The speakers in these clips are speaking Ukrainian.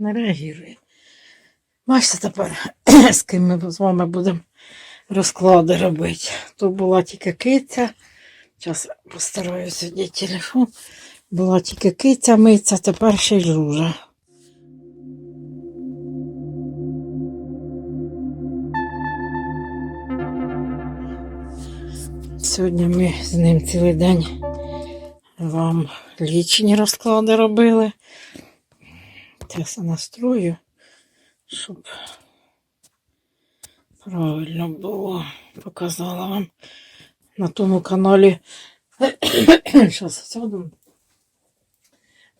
не реагує. Бачите тепер, з ким ми з вами будемо розклади робити. То була тільки киця. Зараз постараюся одягти телефон. Була тільки киця миться, тепер ще й жужа. Сьогодні ми з ним цілий день вам лічені розклади робили. Я настрою, щоб правильно було. Показала вам на тому каналі. Зараз сяду.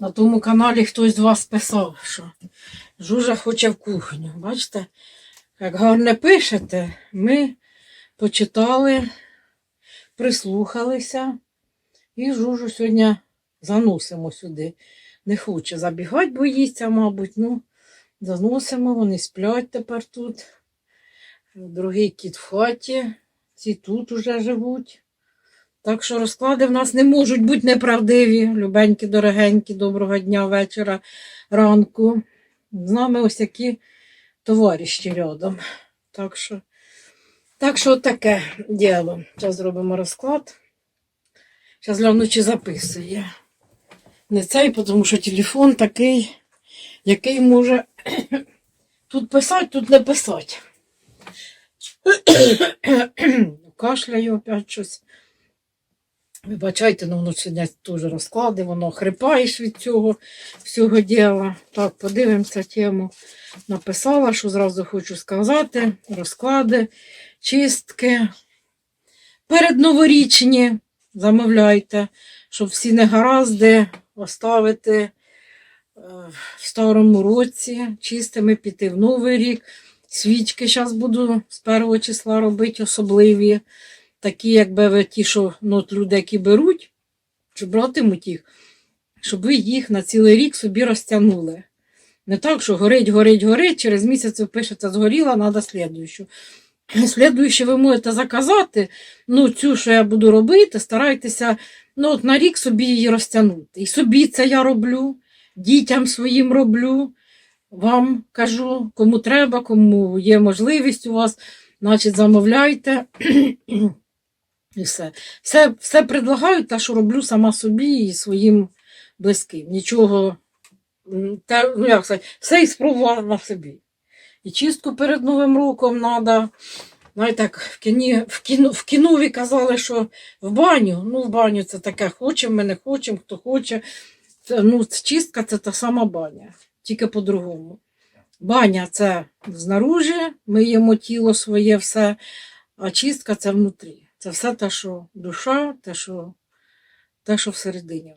На тому каналі хтось з вас писав, що Жужа хоче в кухню. Бачите, як гарно пишете, ми почитали, прислухалися і Жужу сьогодні заносимо сюди. Не хоче забігати, боїться, мабуть. Ну, заносимо, вони сплять тепер тут. Другий кіт в хаті, ці тут уже живуть. Так що розклади в нас не можуть бути неправдиві. Любенькі, дорогенькі, доброго дня, вечора, ранку. З нами ось які товариші рядом. Так що, так що таке діло. Зараз зробимо розклад. Зараз гляну, чи записує. Не цей, тому що телефон такий, який може тут писати, тут не писати. Кашляю опять щось. Вибачайте, ну воно сьогодні теж розклади, воно хрипаєш від цього всього діла. Так, подивимося тему. Написала, що зразу хочу сказати. Розклади, чистки. Передноворічні замовляйте, щоб всі негаразди оставити е, в старому році, чистими піти в новий рік. Свічки зараз буду з першого числа робити особливі. Такі, якби ті, що ну, люди, які беруть, чи братимуть їх, щоб ви їх на цілий рік собі розтягнули. Не так, що горить, горить, горить, через місяць ви пишете, згоріла, треба слідуючу. Слідуючу ви можете заказати, ну, цю, що я буду робити, старайтеся ну, от на рік собі її розтягнути. І собі це я роблю, дітям своїм роблю. Вам кажу, кому треба, кому є можливість у вас, значить замовляйте. І все. Все, все предлагаю, те, що роблю сама собі і своїм близьким. Нічого, те, ну як сказати, все і спробувала на собі. І чистку перед Новим роком треба. Знаєте, як в кіні, в, кіно, в кінові казали, що в баню. Ну, в баню це таке хочемо, ми не хочемо, хто хоче. Це, ну, чистка це та сама баня, тільки по-другому. Баня це знаружі, миємо тіло своє все, а чистка це внутрі. Це все те, що душа, те, що, те, що всередині.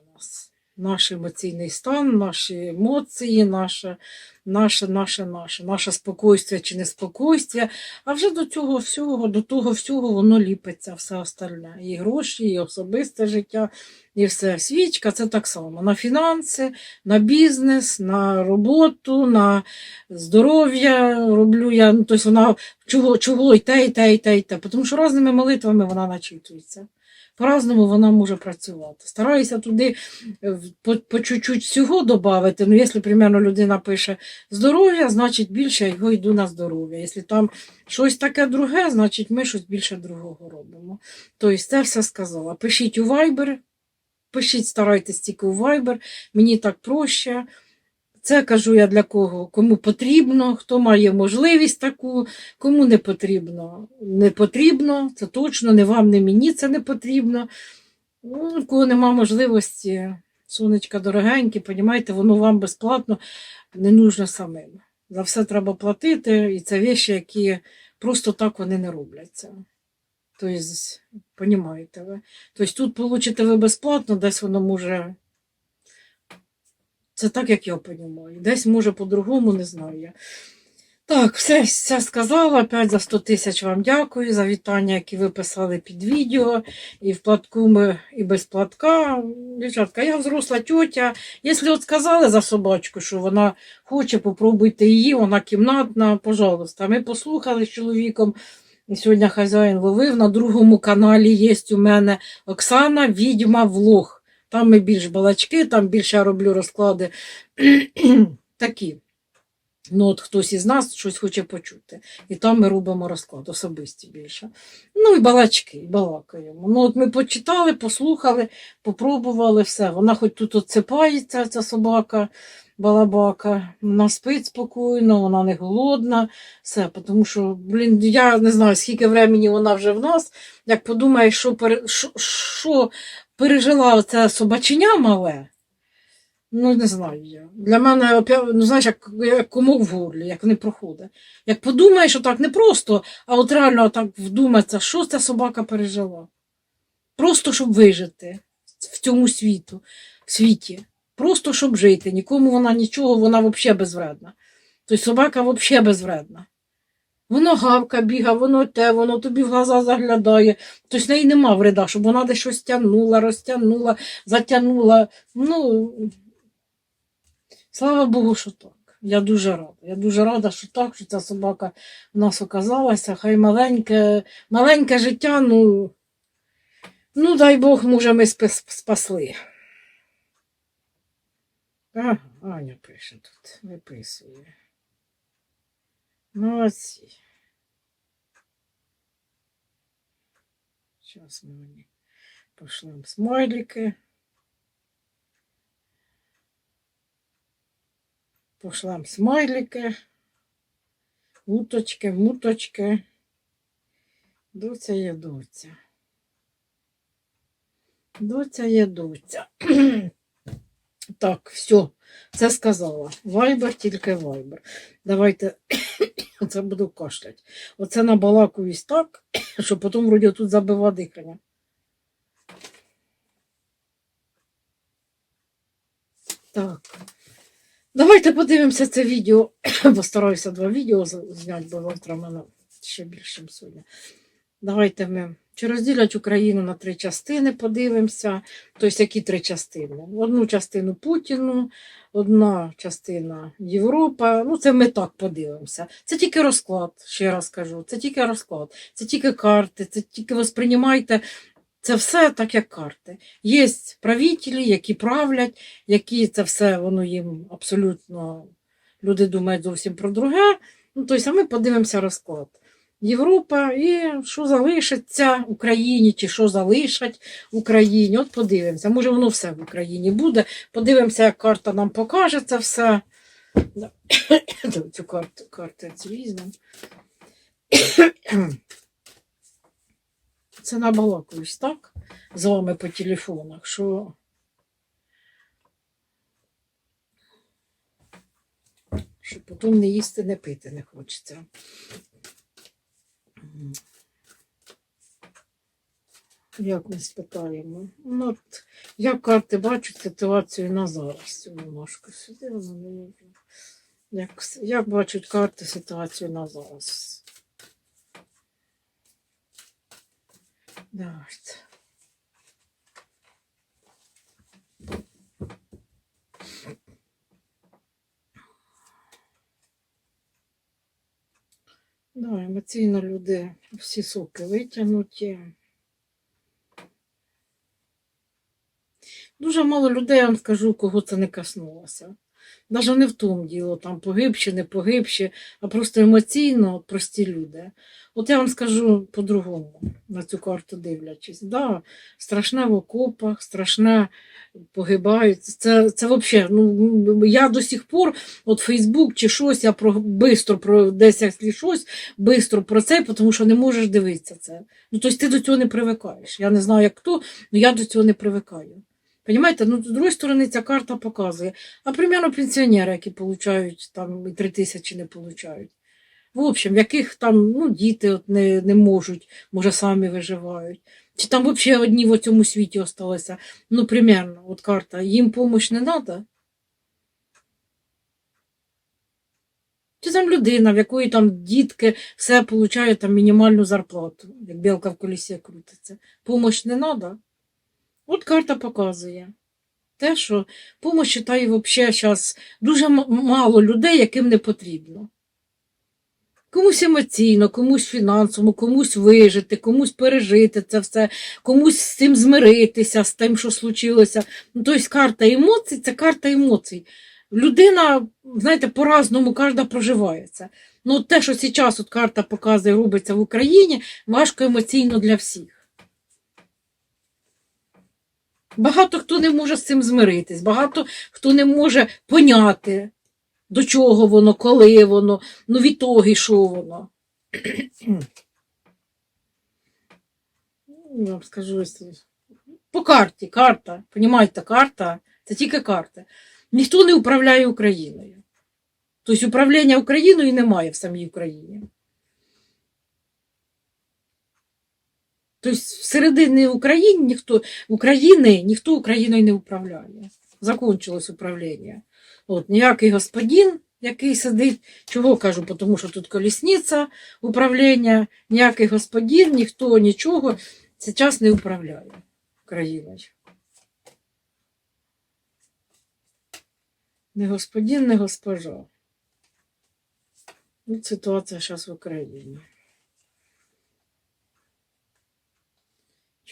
Наш емоційний стан, наші емоції, наше, наше, наше, наше, наше спокойствие чи неспокойствие. А вже до цього всього, до того всього воно ліпиться, все остальне. І гроші, і особисте життя, і все. Свічка це так само. На фінанси, на бізнес, на роботу, на здоров'я роблю я. Ну, тобто вона чого, чого і те, і те, і те, і те. Тому що різними молитвами вона начитується. По-разному вона може працювати. Стараюся туди е, по, по чуть-чуть всього додати. Ну, якщо, примерно, людина пише здоров'я, значить більше його йду на здоров'я. Якщо там щось таке друге, значить ми щось більше другого робимо. Тобто це все сказала. Пишіть у Viber, пишіть, старайтесь тільки у Viber, мені так проще. Це кажу я для кого? Кому потрібно, хто має можливість таку, кому не потрібно. Не потрібно, це точно, не вам, не мені це не потрібно. Ну, у кого нема можливості, сонечка дорогенькі, понімаєте, воно вам безплатно не нужно самим. За все треба платити, і це віші, які просто так вони не робляться. Тобто, понімаєте ви. Тобто тут получите ви безплатно, десь воно може. Це так, як я розумію. Десь може по-другому, не знаю я. Так, все, все сказала. Опять за 100 тисяч вам дякую за вітання, які ви писали під відео. І в платку ми, і без платка. Дівчатка, я взросла тьотя. Якщо от сказали за собачку, що вона хоче, попробуйте її, вона кімнатна, пожалуйста. Ми послухали з чоловіком. І сьогодні хазяїн ловив. На другому каналі є у мене Оксана Відьма Влог. Там ми більш балачки, там більше я роблю розклади такі. Ну, от хтось із нас щось хоче почути. І там ми робимо розклад, особисті більше. Ну і балачки, і балакаємо. Ну, от ми почитали, послухали, попробували все. Вона хоч тут отсипається, ця собака, балабака, вона спить спокійно, вона не голодна, все. Тому що, блін, я не знаю, скільки времени вона вже в нас. Як подумаєш, що, що, що пережила оце собаченя мале. Ну, не знаю я. Для мене, ну, знаєш, як, як комок в горлі, як не проходить. Як подумаєш, що так не просто, а от реально так вдуматися, що ця собака пережила. Просто щоб вижити в цьому світу, світі. Просто щоб жити. Нікому вона нічого, вона взагалі безвредна. Тобто собака взагалі безвредна. Воно гавка біга, воно те, воно тобі в глаза заглядає. Тобто неї нема вреда, щоб вона десь щось тягнула, розтягнула, затягнула. Ну, слава Богу, що так. Я дуже рада. Я дуже рада, що так, що ця собака в нас оказалася. Хай маленьке, маленьке життя, ну, ну дай Бог, може, ми спасли. Ага, Аня пише тут, виписує. Молодці. Зараз ми мені пошлем смайлики. Пошлем смайлики. Уточки, муточки. Доця є доця. Доця є доця. Так, все, це сказала. Вайбер, тільки вайбер. Давайте, оце буду кашлять. Оце набалакуюсь так, що потім вроді тут забива дихання. Так. Давайте подивимося це відео. Постараюся два відео зняти, бо завтра в мене ще більше сьогодні. Давайте ми чи розділять Україну на три частини, подивимося. Тобто, які три частини? Одну частину Путіну, одна частина Європа. Ну, це ми так подивимося. Це тільки розклад, ще раз кажу. Це тільки розклад, це тільки карти, це тільки восприймайте. Це все так, як карти. Є правителі, які правлять, які це все воно їм абсолютно люди думають зовсім про друге. Ну, тобто, а ми подивимося розклад. Європа і що залишиться Україні, чи що залишать Україні. От подивимося. Може, воно все в Україні буде. Подивимося, як карта нам покаже це все. Цю карту, карту візьмемо. Це набалакуюсь, так? З вами по телефонах, що. Що потім не їсти, не пити не хочеться. Як ми спитаємо? Ну, от, я карти бачу ситуацію на зараз. Цю ножку сюди, вона не. Як, як бачать карти ситуацію на зараз? Давайте. Да, емоційно люди всі соки витягнуті. Дуже мало людей, я вам скажу, кого це не коснулося. Навіть не в тому діло, там погибші, не погибші, а просто емоційно прості люди. От я вам скажу по-другому, на цю карту дивлячись. Да, страшне в окопах, страшне погибають. Це, це взагалі, ну, я до сих пор, от Фейсбук чи щось, я про, бистро про десь якщо щось, бистро про це, тому що не можеш дивитися це. Ну, тобто ти до цього не привикаєш. Я не знаю, як хто, але я до цього не привикаю. Понимаєте, ну, з другої сторони, ця карта показує. А примерно пенсіонери, які получають там і три тисячі не получають. В общем, яких там ну, діти от не, не можуть, може, самі виживають. Чи там взагалі одні в цьому світі осталися. Ну, примерно, от карта. Їм допомога не треба. Чи там людина, в якої там дітки все получають там мінімальну зарплату, як білка в колісі крутиться. Помощь не треба. От карта показує. Те, що допомога читає взагалі зараз дуже мало людей, яким не потрібно. Комусь емоційно, комусь фінансово, комусь вижити, комусь пережити це все, комусь з цим змиритися, з тим, що случилося. Ну, тобто карта емоцій це карта емоцій. людина, знаєте, по-разному кожна проживає це. Ну, те, що зараз от карта показує, робиться в Україні, важко емоційно для всіх. Багато хто не може з цим змиритись, багато хто не може поняти, до чого воно, коли воно, ну відтоги, що воно. Ну, Я вам скажу, по карті, карта, понімаєте, карта, це тільки карта. Ніхто не управляє Україною. Тобто управління Україною немає в самій Україні. Тобто всередині України ніхто, України ніхто Україною не управляє. Закончилось управління. От, ніякий господин, який сидить, чого кажу, тому що тут колісниця управління, ніякий господин, ніхто нічого зараз не управляє Україною. Не господин, не госпожа. От ситуація зараз в Україні.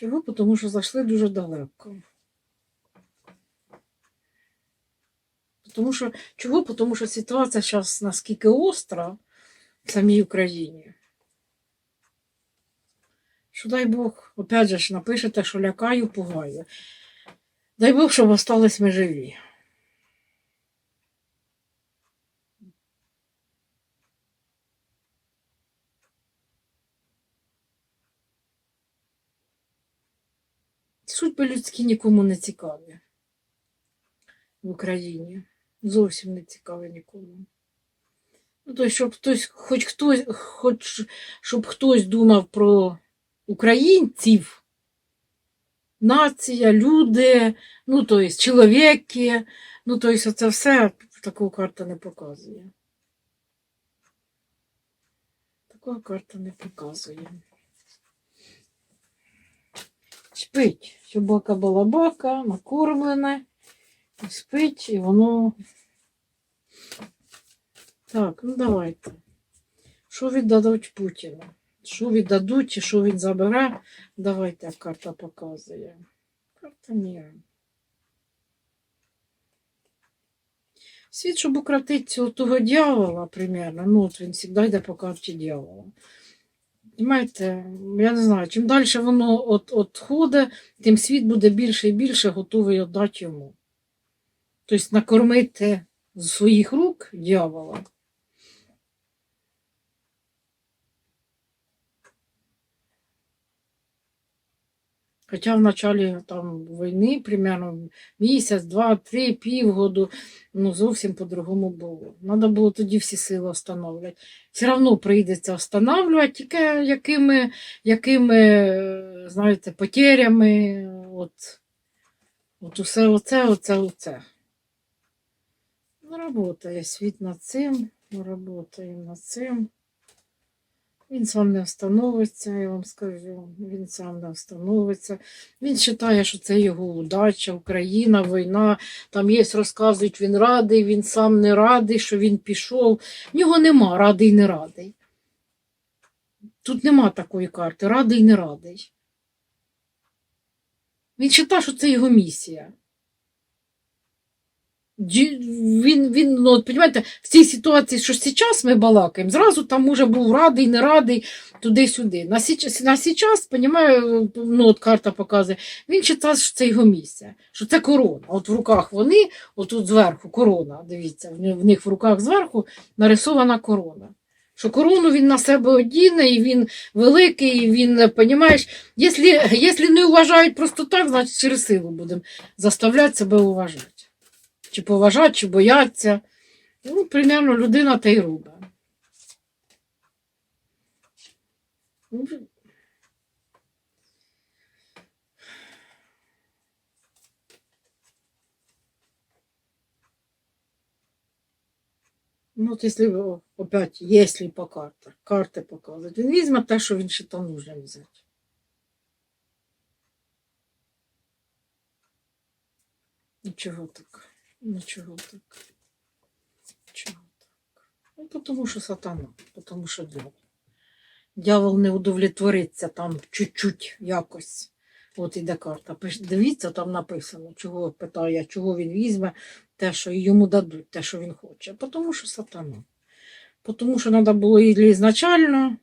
Чого? Тому що зайшли дуже далеко. Тому що, чого? Тому що ситуація зараз наскільки остра в самій Україні. Що дай Бог, опять же напишете, що лякаю, пугаю. Дай Бог, щоб остались ми живі. Судьби людські нікому не цікаві в Україні. Зовсім не цікаві нікому. Ну, то, щоб хтось, хоч хтось, хоч, щоб хтось думав про українців, нація, люди, ну, то есть, чоловіки, ну, то есть, оце все такого карта не показує. Такого карта не показує. Спить. Собака балабака, накормлене, спить, і воно. Так, ну давайте. Що віддадуть Путіну? Що віддадуть і що він забере? Давайте карта показує. Карта міра. Світ, щоб укротити цього того дьявола, примерно, ну от він завжди йде по карті дьявола. Понимаєте, я не знаю, чим далі воно от, от тим світ буде більше і більше готовий віддати йому. Тобто накормити з своїх рук дьявола. Хоча в началі там, війни, примерно місяць, два, три, півгоду, ну зовсім по-другому було. Треба було тоді всі сили встановлювати. Все одно прийдеться встановлювати, тільки якими, якими знаєте, потерями. От, от усе оце, оце, оце. Работає світ над цим, ми работаємо над цим. Він сам не встановиться, я вам скажу. Він сам не встановиться. Він вважає, що це його удача, Україна, війна. Там є, розказують, він радий, він сам не радий, що він пішов. В нього нема радий, не радий. Тут нема такої карти, радий, не радий. Він вважає, що це його місія. Він, він, ну, от, в цій ситуації, що зараз ми балакаємо, зразу там може був радий, не радий, туди-сюди. На січас, на січас, понімаю, ну, от карта показує, він читав, що це його місце, що це корона. От в руках вони, отут зверху корона, дивіться, в них- в руках зверху нарисована корона. Що корону він на себе одіне, і він великий, і він, понімаєш, якщо не вважають просто так, значить через силу будемо заставляти себе уважати. Чи поважати, чи бояться. Ну, примерно людина та й робить. Ну, от якщо опять, если по картах, карти показують, він візьме те, що він ще там нужно взяти. Нічого так. Нічого так. Нічого так. Ну, тому що сатана, тому що дьявол. Дьявол не удовлетвориться там чуть-чуть якось. От іде карта. Дивіться, там написано, чого питає, чого він візьме, те, що йому дадуть, те, що він хоче. Тому що сатана. Тому що треба було ізначально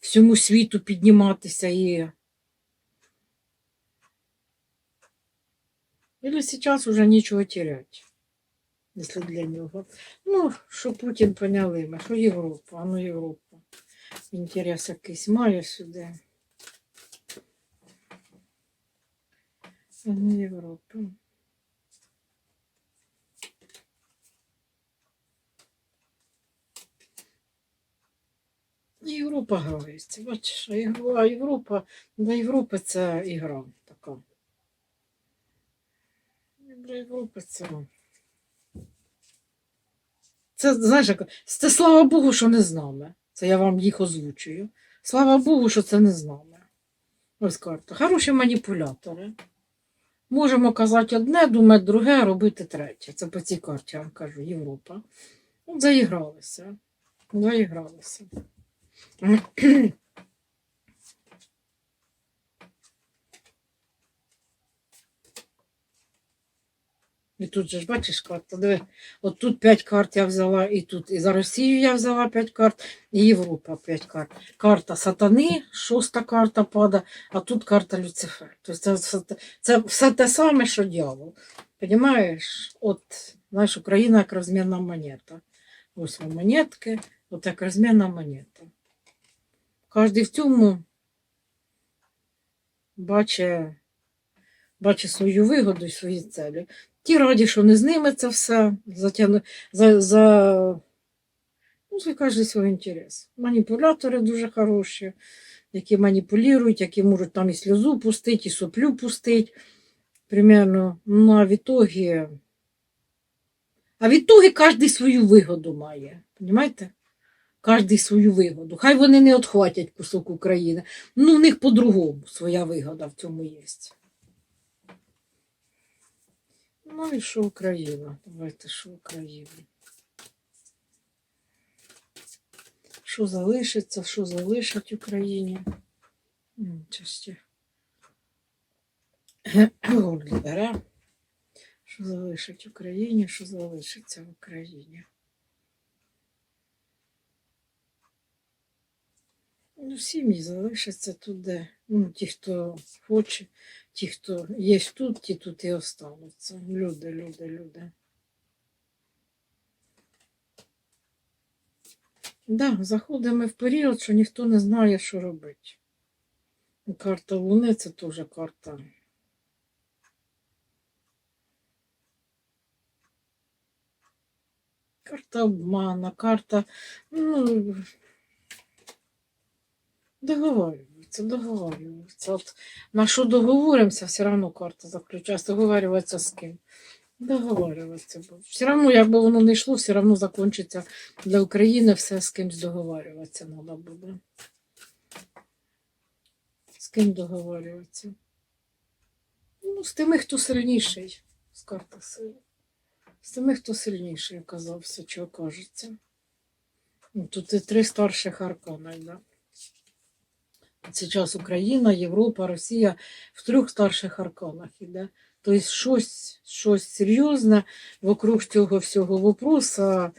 всьому світу підніматися і. Или сейчас уже нічого терять, якщо для нього. Ну, що Путін поняли ми, що Європа, а ну Європа. Інтерес якийсь має сюди. А ну Європа. Європа грається, бачиш, а Європа, для Європи це ігра така. Для Європи це. Знаєш, це слава Богу, що не з нами. Це я вам їх озвучую. Слава Богу, що це не з нами. Ось карта. Хороші маніпулятори. Можемо казати одне, думати друге, робити третє. Це по цій карті, я вам кажу, Європа. От заігралися. Заігралися. І тут же ж бачиш карта, диви, от тут 5 карт я взяла, і тут і за Росію я взяла 5 карт, і Європа 5 карт. Карта сатани, шоста карта пада, а тут карта Люцифер. Тобто це, це все те саме, що дьявол. Понимаєш? От, знаєш, Україна як розмінна монета. Ось вам монетки, от як розмінна монета. Кожен в цьому бачить, бачить свою вигоду і свої цілі. Ті раді, що не з ними це все затягну, за, за, ну, кожен свій інтерес. Маніпулятори дуже хороші, які маніпулюють, які можуть там і сльозу пустити, і соплю пустити. Примерно. Ну, а в а в кожен свою вигоду має. Понимаєте? Кожен свою вигоду. Хай вони не відхватять кусок України. Ну, в них по-другому своя вигода в цьому є. Ну і що Україна? Давайте що Україна. Що залишиться, що залишить Україні? Часті. Горлі. Що залишить Україні, що залишиться в Україні. Ну, сім'ї залишаться туди. Ну, ті, хто хоче, ті, хто є тут, ті тут і остануться. Люди, люди, люди. Да, заходимо в період, що ніхто не знає, що робити. Карта Луни це теж карта. Карта обмана, карта. Ну, договарюються, договарюються. От на що договоримося, все одно карта заключається. Договарюватися з ким. Договарюватися. Все одно, якби воно не йшло, все одно закінчиться для України все з кимсь договарюватися треба буде. З ким договарюватися? Ну, з тими, хто сильніший, з карта сили. З тими, хто сильніший оказався, чого кажеться. Ну, тут і три старших аркана, да. Сейчас Україна, Європа, Росія в трьох старших арканах іде. Тобто щось, щось серйозне вокруг цього всього вопроса,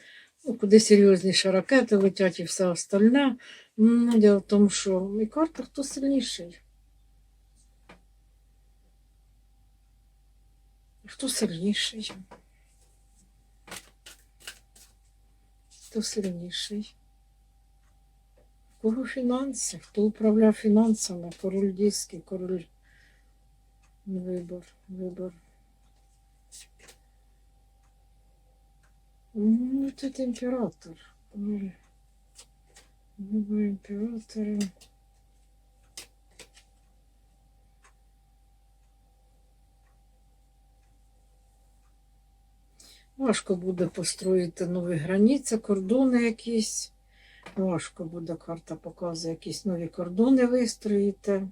ну, куди серйозніше ракети летять і все остальне. Ну, діло в тому, що і карта хто сильніший. Хто сильніший? Хто сильніший? Кого фінанси? Хто управляв фінансами? Король диски, король. Вибор, вибор. Ну, тут імператор. Вибор імператора. Важко буде построїти нові границі, кордони якісь. Важко буде карта показує якісь нові кордони вистроїти.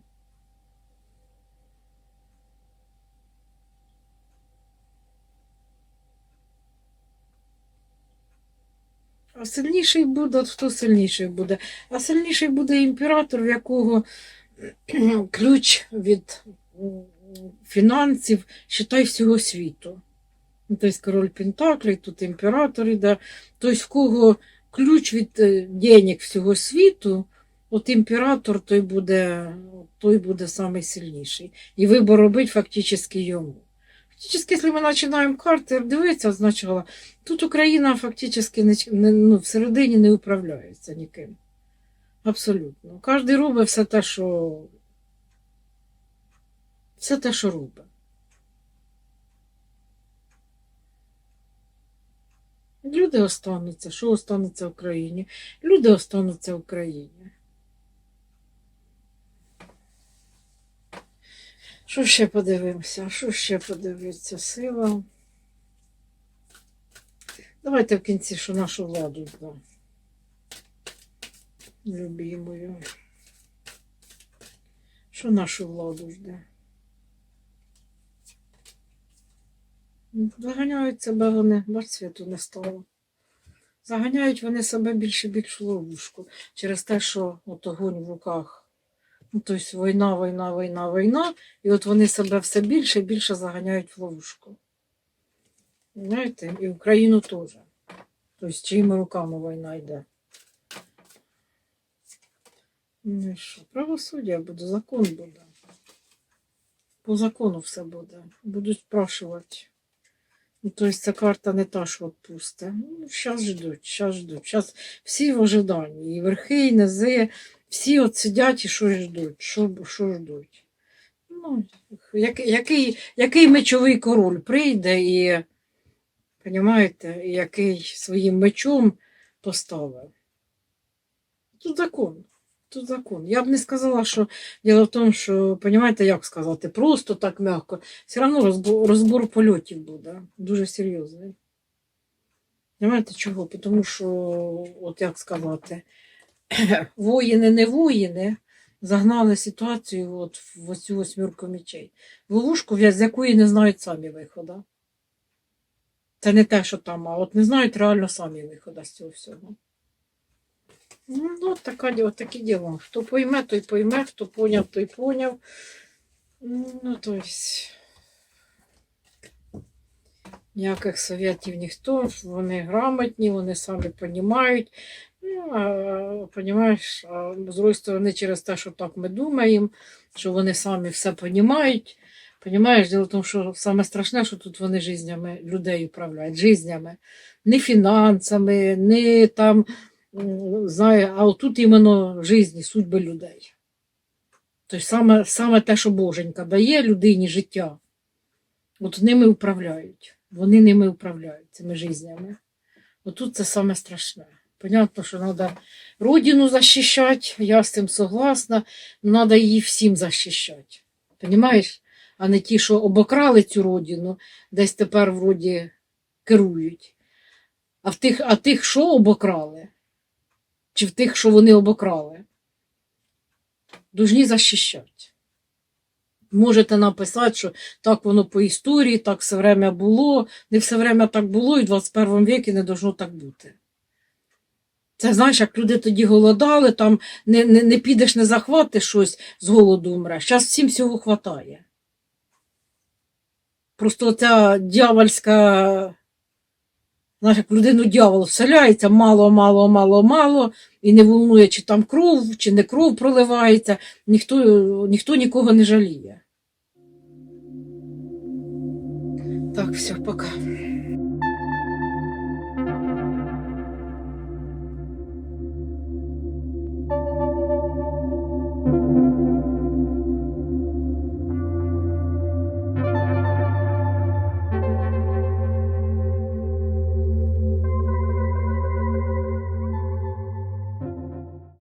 А сильніший буде, от хто сильніший буде? А сильніший буде імператор, в якого ключ від фінансів, считай, всього світу. Тобто король Пентаклей, тут імператор іде. Тобто, в кого ключ від е, денег всього світу, от імператор той буде, той буде найсильніший. І вибор робить фактично йому. Фактично, якщо ми починаємо карти дивитися, спочатку, тут Україна фактично не, ну, всередині не управляється ніким. Абсолютно. Кожен робить все те, що все те, що робить. Люди остануться. Що останеться в Україні? Люди остануться в Україні. Що ще подивимося? Що ще подивиться? Сила. Давайте в кінці, що нашу владу здамо. Любимою. Що нашу владу жде? Заганяють себе вони, бач, світу не стало. Заганяють вони себе більше в ловушку через те, що от огонь в руках. Ну, тобто війна, війна, війна, війна. І от вони себе все більше і більше заганяють в ловушку. Знаєте, і Україну теж. Тобто, чиїми руками війна йде. Ну що? Правосуддя буде, закон буде. По закону все буде. Будуть спрашувати. Ну, тобто ця карта не та, що відпусте. Ну, зараз ждуть, зараз ждуть. Зараз всі в ожиданні. І верхи, і низи, всі от сидять і щось ждуть. Що, що ждуть? Ну, як, який, який мечовий король прийде і, розумієте, який своїм мечом поставив. Тут закон. Тут закон. Я б не сказала, що діло в тому, що, розумієте, як сказати, просто так м'яко. Все одно розбор, розбор польотів буде. Дуже серйозний. Знаєте чого? Тому що, от як сказати, воїни не воїни загнали ситуацію от в оцю восьмірку мечей. В ловушку, з якої не знають самі виходу. Це не те, що там, а от не знають реально самі виходу з цього всього. Ну, така, такі діла. Хто пойме, той пойме, хто поняв, той поняв. Ну, то ніяких совєтів ніхто, вони грамотні, вони самі розуміють. Ну, а, понімаєш, а з сторони, через те, що так ми думаємо, що вони самі все розуміють. Понімаєш, діло в тому, що саме страшне, що тут вони жизнями людей управляють, жизнями. Не фінансами, не там м, знаю, а отут іменно житті, судьби людей. Тобто саме, саме те, що Боженька дає людині життя, от ними управляють. Вони ними управляють, цими жизнями. Отут це саме страшне. Понятно, що треба родину захищати, я з цим согласна, треба її всім захищати. Понімаєш? А не ті, що обокрали цю родину, десь тепер вроді керують. А в тих, а тих, що обокрали? Чи в тих, що вони обокрали? Должні захищати. Можете написати, що так воно по історії, так все время було, не все время так було, і в 21 віці не должно так бути. Це знаєш, як люди тоді голодали, там не, не, не підеш, не захватиш щось з голоду умреш. Зараз всім всього хватає. Просто ця дьявольська, знаєш, як людину дьявол вселяється мало, мало, мало, мало, і не волнує, чи там кров, чи не кров проливається, ніхто, ніхто нікого не жаліє. Так, все, пока.